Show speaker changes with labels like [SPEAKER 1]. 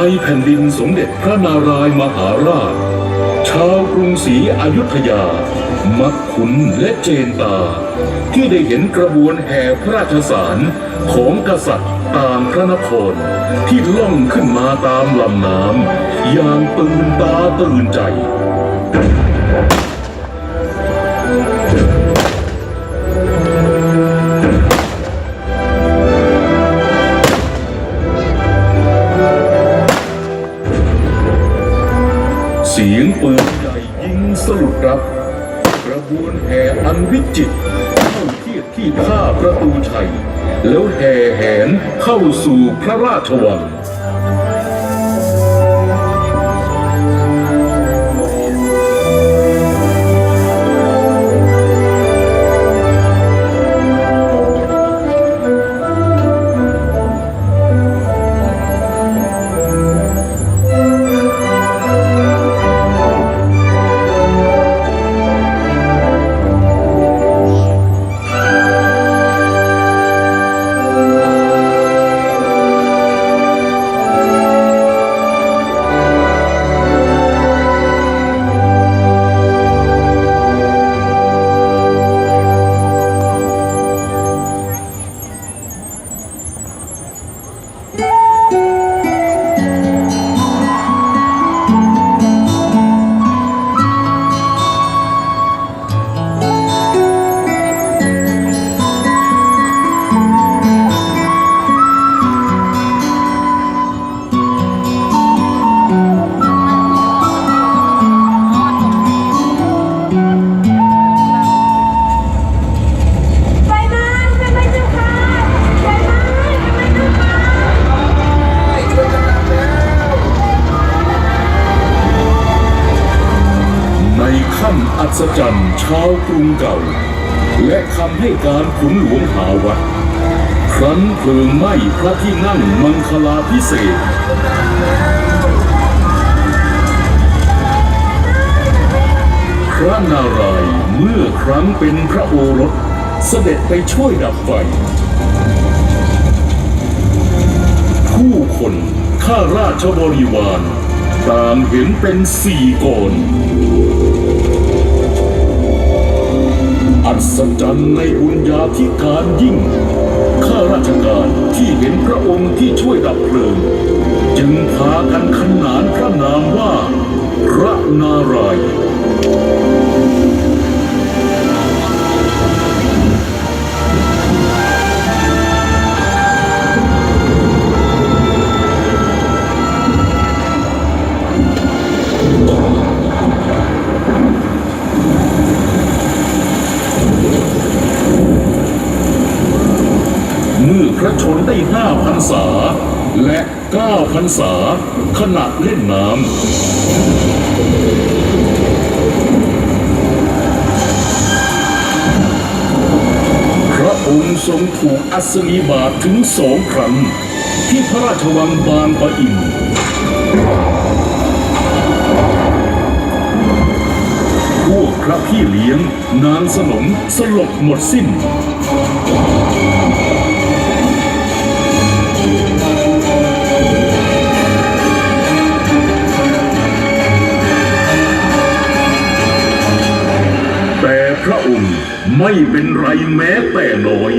[SPEAKER 1] ในแผ่นดินสมเด็จพระนารายณ์มหาราช ชาวกรุงศรีอยุธยา มักขุนและเจนตา ที่ได้เห็นกระบวนแห่พระราชสารของกษัตริย์ตามพระนคร ที่ล่องขึ้นมาตามลำน้ำอย่างตื่นตาตื่นใจ สียงปืนใหญ่ยิงสลุดรับกระบวนแห่อันวิจิตรเข้าเทียบที่ท่าประตูชัย แล้วแห่แหนเข้าสู่พระราชวัง
[SPEAKER 2] ไศ
[SPEAKER 1] จรรย์ชาวกรุงเก่า และคำให้การขุนหลวงหาวัดครั้นเพลิงไหม้พระที่นั่งมังคลาพิเศษพระนารายณ์เมื่อครั้งเป็นพระโอรสเสด็จไปช่วยดับไฟ ผู้คนข้าราชบริวาร ต่างเห็นเป็นสี่โกน ศจรรย์ในบุญญาธิการยิ่ง ข้าราชการที่เห็นพระองค์ที่ช่วยดับเพลิง จึงพากันขนานพระนามว่า พระนารายณ์ื่อพระชนได้ห้าพรรษา และเก้าพรรษา ขณะเล่นน้ำพระองค์ทรงถูกอัศนีบาทถึงสองครั้ง ที่พระราชวังบางปะอิน พวกพระพี่เลี้ยงนางสนมสลบหมดสิ้น ระองค์ไม่เป็นไรแม้แต่น้อย